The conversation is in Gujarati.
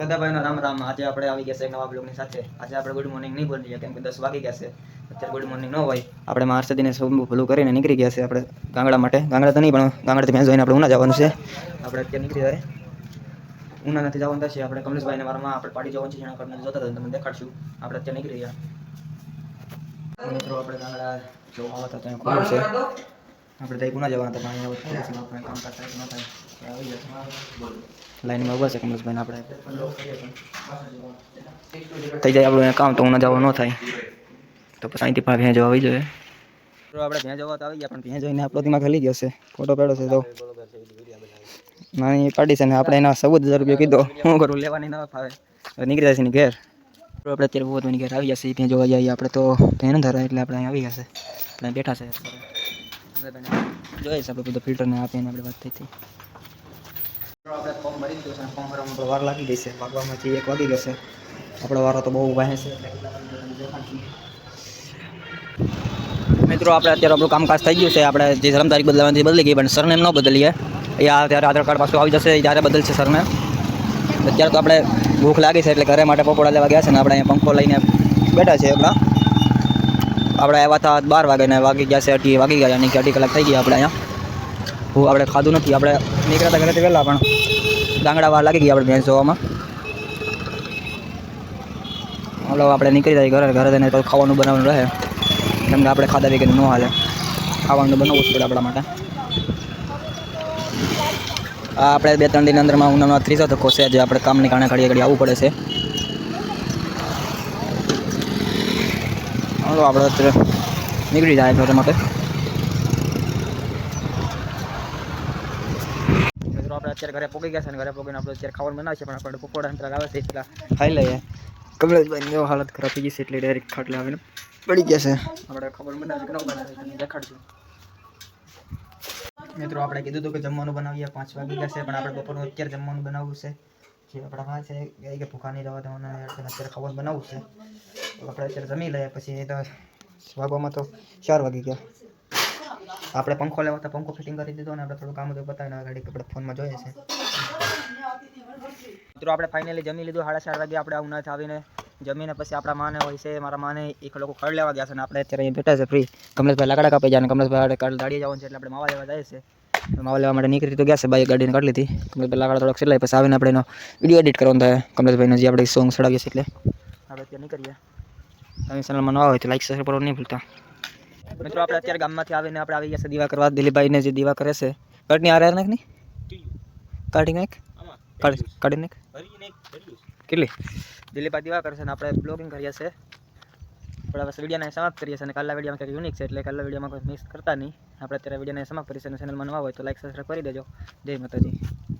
દાદાભાઈનો રામ રામ. આજે આપણે આવી ગયા છે એક નવા બ્લોગની સાથે. આજે આપણે ગુડ મોર્નિંગ નહીં બોલીએ, કેમ કે દસ વાગી ગયા છે. અત્યારે ગુડ મોર્નિંગ ન હોય. આપણે મારસદીને સૌ ભૂલું કરીને નીકળી ગયા છે આપણે ગાંગડા માટે. ગાંગડા તો નહીં, પણ ગાંગડાથી ભેંસ જોઈને આપણે ઉના જવાનું છે. આપણે અત્યારે નીકળી જાય. ઉના નથી જવાનું થશે. આપણે કમલેશભાઈને વારમાં આપણે પાડી જવાનું છે, જેના કરીને જોતા હતા, તમને દેખાડશું. આપણે અત્યારે નીકળી ગયા. મિત્રો, આપણે ગાંગડા જોવા હતા, ત્યાં ખુલ્લું છે. આપણે ત્યાં ગુના જવાના હતા, પાણી આપણે કામ કરતા આવી જશે લાઈનમાં ઊભા છે કમલેશભાઈને આપણે. થઈ જાય આપણું કામ તો હું જવા ન થાય. તો પછી અહીંથી પણ ભેં જવા આવી જોઈએ. આપણે ભેં જવા તો આવી ગયા, પણ ભેં જોઈને આપણો દિમાગ હલી ગયો છે. ફોટો પેડો છે તો. નાની પાડી છે ને આપણે એના ચૌદ હજાર રૂપિયા કીધો. શું કરું, લેવાની ના ફાવે. નીકળી જશે ને ઘેર. આપણે અત્યારે બહુ બધું ઘેર આવી જશે ત્યાં જોવા જઈએ આપણે તો. ભેં ન ધરાય એટલે આપણે આવી જશે આપણે બેઠા છે. જોઈએ છે આપણે બધું ફિલ્ટરને આપીને આપણે વાત થઈ હતી. આપણે ફોર્મ આપણો વાર લાગી ગઈ છે. એક વાગી ગયો છે. આપણો વારો તો બહુ વાહે છે. મિત્રો, આપણે અત્યારે આપણું કામકાજ થઈ ગયું છે. આપણે જે ધર્મ તારીખ બદલવાની બદલી ગઈ, પણ સરનેમ ન બદલીએ. અહીંયા ત્યારે આધાર કાર્ડ પાછું આવી જશે, ત્યારે બદલશે સરનેમ. અત્યારે તો આપણે ભૂખ લાગી છે, એટલે ઘરે માટે પકોડા લેવા ગયા છે ને આપણે અહીંયા પંખો લઈને બેઠા છે હમણાં આપણે આવ્યા હતા બાર વાગે ને વાગી ગયા છે, અઢી વાગી ગયા યાની કે અઢી કલાક થઈ ગયા આપણે અહીંયા. હું આપણે ખાધું નથી, આપણે નીકળ્યા હતા ઘરેથી વહેલા પણ. ડાંગડા વાર લાગી ગયા આપણે ભેંસ જોવામાં. હલો, આપણે નીકળી જાય ઘરે ઘરે જઈને ખાવાનું બનાવવાનું રહે. કેમ કે આપણે ખાધા વગર ન હાલે. ખાવાનું બનાવવું પડે આપણા માટે. આ આપણે બે ત્રણ દિન અંદરમાં ઉનાનો ત્રીસો ધક્કો છે, જે આપણે કામની કારણે ઘડી ઘડી આવવું પડે છે. હલો, આપણે નીકળી જાય ઘરે માટે. આપણે અત્યારે ઘરે પોગી ગયા છે ઘરે પોગીને આપણે અત્યારે ખાવાનું બનાવશે, પણ આપણે પકોડા અંતરાલ આવે છે, એટલા ખાઈ લઈએ. કમલેશભાઈની એવો હાલત ખરાબ થઈ છે, એટલે ડાયરેક્ટ ખાટલે આવીને પડી ગયા છે. આપણે ખબર બનાવી કે ન બનાવી દેખાડશું મિત્રો, આપણે કીધું હતું કે જમવાનું બનાવીએ, પાંચ વાગી ગયા છે, પણ આપણે બપોરનું અત્યારે જમવાનું બનાવવું છે. જે આપણા માં છે કે ભૂખા નહીં રહેવા દેવાના અત્યારે ખાવાનું બનાવવું છે. આપણે અત્યારે જમી લઈએ, પછી તો વાગવામાં તો ચાર વાગી ગયા. આપણે પંખો લેવા તો પંખો ફિટિંગ કરી દીધો ને આપણે થોડું કામ હતું બતાવીને ગાડી આપણે ફોનમાં જોઈએ છે. મિત્રો, આપણે ફાઇનલી જમી લીધું, સાડા ચાર વાગે આપણે ઉનાથ આવીને જમીને પછી આપણા માને હોય છે, મારા માને એક લોકો ખડ લેવા ગયા છે ને આપણે અત્યારે અહીં બેઠા છે ફ્રી કમલેશભાઈ લાકડા કાપી જાય ને કમલેશભાઈ કાલ દાડીએ જવાનું છે એટલે આપણે માવા લેવા જાય છે. માવા લેવા માટે નીકળી તો ગયા છે બાઈક ગાડીને કાઢી લીધી. કમલેશભાઈ લાકડા થોડોક સિલાઈ પછી આવીને આપણે એનો વીડિયો એડિટ કરવાનો થાય. કમલેશભાઈનો જે આપણે સોંગ ચડાવીએ છીએ એટલે. આપણે અત્યારે નીકળીએ. તમે ચેનલમાં નવા હોય તો લાઈક સબસ્ક્રાઈબ કરવાનું નહીં ભૂલતા. મિત્રો, આપણે અત્યારે ગામમાંથી આવીને આપણે આવી ગયા છે દીવા કરવા. દિલીપભાઈને જે દીવા કરે છે. કટની આરે નાખ નહીં કાઢી નાખ? કાઢી નાખ? કેટલી? દિલીપભાઈ દીવા કરશે ને આપણે બ્લોગિંગ કરીએ છીએ. આપણે બસ વિડીયોને સમાપ્ત કરીએ છીએ અને કાલના વિડીયોમાં કંઈક યુનિક છે એટલે કાલના વિડીયોમાં કોઈ મિસ કરતા નહીં. આપણે અત્યારે વિડીયોને સમાપ્ત કરીએ અને ચેનલમાં નવા હોય તો લાઈક સબસ્ક્રાઈબ કરી દેજો. જય માતાજી.